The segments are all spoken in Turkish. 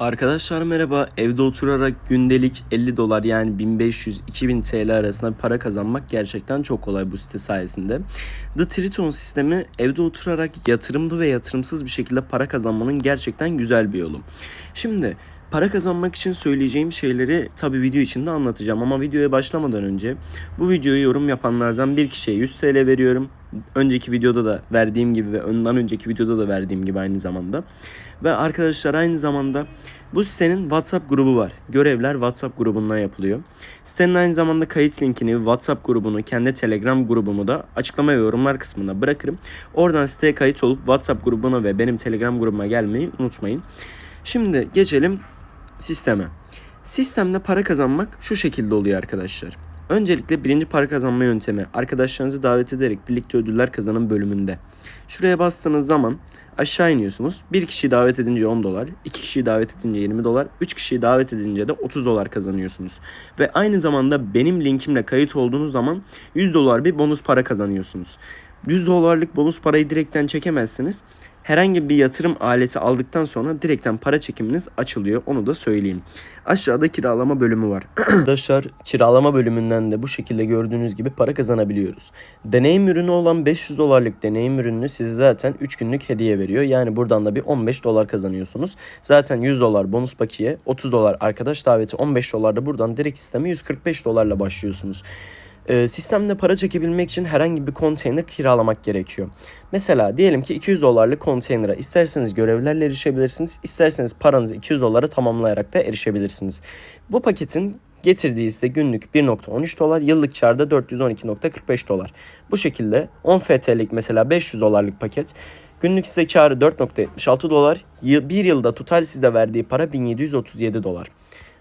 Arkadaşlar merhaba. Evde oturarak gündelik 50 dolar yani 1500-2000 TL arasında para kazanmak gerçekten çok kolay bu site sayesinde. The Triton sistemi evde oturarak yatırımlı ve yatırımsız bir şekilde para kazanmanın gerçekten güzel bir yolu. Şimdi para kazanmak için söyleyeceğim şeyleri tabi video içinde anlatacağım ama videoya başlamadan önce bu videoyu yorum yapanlardan bir kişiye 100 TL veriyorum. Önceki videoda da verdiğim gibi ve ondan önceki videoda da verdiğim gibi aynı zamanda. Ve arkadaşlar aynı zamanda bu sitenin WhatsApp grubu var. Görevler WhatsApp grubundan yapılıyor. Sitenin aynı zamanda kayıt linkini, WhatsApp grubunu, kendi Telegram grubumu da açıklama ve yorumlar kısmına bırakırım. Oradan siteye kayıt olup WhatsApp grubuna ve benim Telegram grubuma gelmeyi unutmayın. Şimdi geçelim sisteme. Sistemde para kazanmak şu şekilde oluyor arkadaşlar. Öncelikle birinci para kazanma yöntemi arkadaşlarınızı davet ederek birlikte ödüller kazanın bölümünde. Şuraya bastığınız zaman aşağı iniyorsunuz. Bir kişiyi davet edince 10 dolar, iki kişiyi davet edince 20 dolar, 3 kişiyi davet edince de 30 dolar kazanıyorsunuz. Ve aynı zamanda benim linkimle kayıt olduğunuz zaman 100 dolar bir bonus para kazanıyorsunuz. 100 dolarlık bonus parayı direkten çekemezsiniz herhangi bir yatırım aleti aldıktan sonra direkten para çekiminiz açılıyor. Onu da söyleyeyim. Aşağıda kiralama bölümü var. Arkadaşlar kiralama bölümünden de bu şekilde gördüğünüz gibi para kazanabiliyoruz. Deneyim ürünü olan 500 dolarlık deneyim ürününü size zaten 3 günlük hediye veriyor. Yani buradan da bir 15 dolar kazanıyorsunuz. Zaten 100 dolar bonus bakiye, 30 dolar arkadaş daveti, 15 dolar da buradan direkt sisteme 145 dolarla başlıyorsunuz. Ee, sistemde para çekebilmek için herhangi bir konteyner kiralamak gerekiyor. Mesela diyelim ki 200 dolarlık konteynera isterseniz görevlerle erişebilirsiniz, isterseniz paranızı 200 dolara tamamlayarak da erişebilirsiniz. Bu paketin getirdiği ise günlük 1.13 dolar, yıllık çarda 412.45 dolar. Bu şekilde 10 FT'lik mesela 500 dolarlık paket günlük size karı 4.76 dolar, bir yılda total size verdiği para 1737 dolar.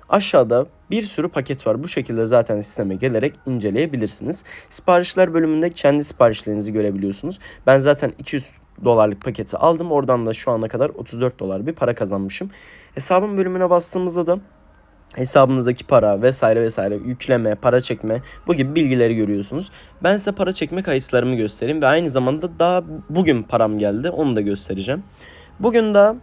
Aşağıda bir sürü paket var. Bu şekilde zaten sisteme gelerek inceleyebilirsiniz. Siparişler bölümünde kendi siparişlerinizi görebiliyorsunuz. Ben zaten 200 dolarlık paketi aldım. Oradan da şu ana kadar 34 dolar bir para kazanmışım. Hesabın bölümüne bastığımızda da hesabınızdaki para vesaire vesaire yükleme, para çekme bu gibi bilgileri görüyorsunuz. Ben size para çekme kayıtlarımı göstereyim ve aynı zamanda daha bugün param geldi onu da göstereceğim. Bugün daha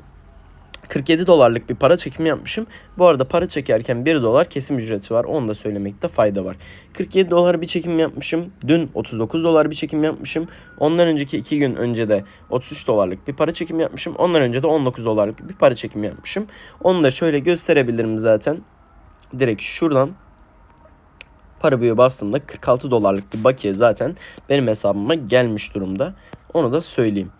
47 dolarlık bir para çekimi yapmışım. Bu arada para çekerken 1 dolar kesim ücreti var. Onu da söylemekte fayda var. 47 dolar bir çekim yapmışım. Dün 39 dolar bir çekim yapmışım. Ondan önceki 2 gün önce de 33 dolarlık bir para çekim yapmışım. Ondan önce de 19 dolarlık bir para çekim yapmışım. Onu da şöyle gösterebilirim zaten. Direkt şuradan para büyüğü bastığımda 46 dolarlık bir bakiye zaten benim hesabıma gelmiş durumda. Onu da söyleyeyim.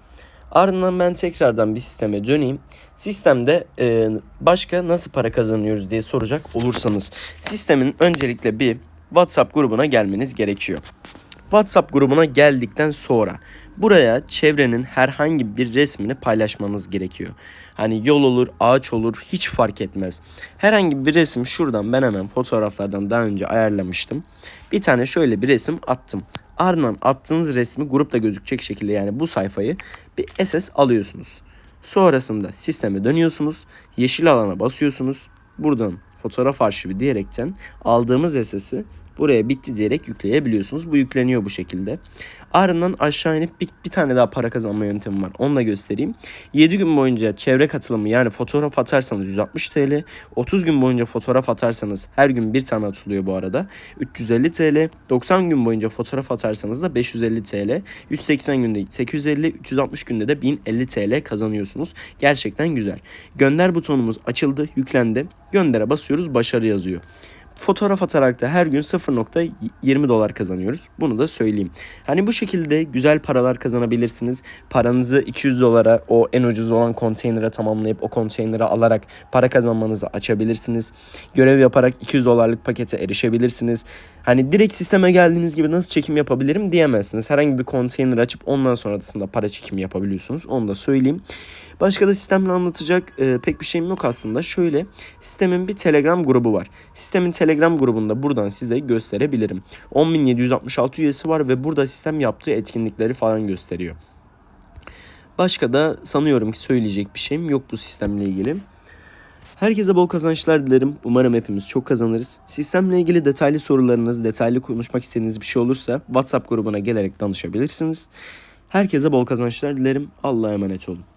Ardından ben tekrardan bir sisteme döneyim. Sistemde e, başka nasıl para kazanıyoruz diye soracak olursanız sistemin öncelikle bir WhatsApp grubuna gelmeniz gerekiyor. WhatsApp grubuna geldikten sonra buraya çevrenin herhangi bir resmini paylaşmanız gerekiyor. Hani yol olur, ağaç olur hiç fark etmez. Herhangi bir resim şuradan ben hemen fotoğraflardan daha önce ayarlamıştım. Bir tane şöyle bir resim attım. Ardından attığınız resmi grupta gözükecek şekilde yani bu sayfayı bir SS alıyorsunuz. Sonrasında sisteme dönüyorsunuz. Yeşil alana basıyorsunuz. Buradan fotoğraf arşivi diyerekten aldığımız SS'i buraya bitti diyerek yükleyebiliyorsunuz. Bu yükleniyor bu şekilde. Ardından aşağı inip bir, bir tane daha para kazanma yöntemi var. Onu da göstereyim. 7 gün boyunca çevre katılımı yani fotoğraf atarsanız 160 TL. 30 gün boyunca fotoğraf atarsanız her gün bir tane atılıyor bu arada. 350 TL. 90 gün boyunca fotoğraf atarsanız da 550 TL. 180 günde 850, 360 günde de 1050 TL kazanıyorsunuz. Gerçekten güzel. Gönder butonumuz açıldı, yüklendi. Göndere basıyoruz, başarı yazıyor fotoğraf atarak da her gün 0.20 dolar kazanıyoruz. Bunu da söyleyeyim. Hani bu şekilde güzel paralar kazanabilirsiniz. Paranızı 200 dolara o en ucuz olan konteynere tamamlayıp o konteynere alarak para kazanmanızı açabilirsiniz. Görev yaparak 200 dolarlık pakete erişebilirsiniz. Hani direkt sisteme geldiğiniz gibi nasıl çekim yapabilirim diyemezsiniz. Herhangi bir konteyner açıp ondan sonrasında para çekimi yapabiliyorsunuz. Onu da söyleyeyim. Başka da sistemle anlatacak e, pek bir şeyim yok aslında. Şöyle sistemin bir Telegram grubu var. Sistemin Telegram grubunda buradan size gösterebilirim. 10.766 üyesi var ve burada sistem yaptığı etkinlikleri falan gösteriyor. Başka da sanıyorum ki söyleyecek bir şeyim yok bu sistemle ilgili. Herkese bol kazançlar dilerim. Umarım hepimiz çok kazanırız. Sistemle ilgili detaylı sorularınız, detaylı konuşmak istediğiniz bir şey olursa WhatsApp grubuna gelerek danışabilirsiniz. Herkese bol kazançlar dilerim. Allah'a emanet olun.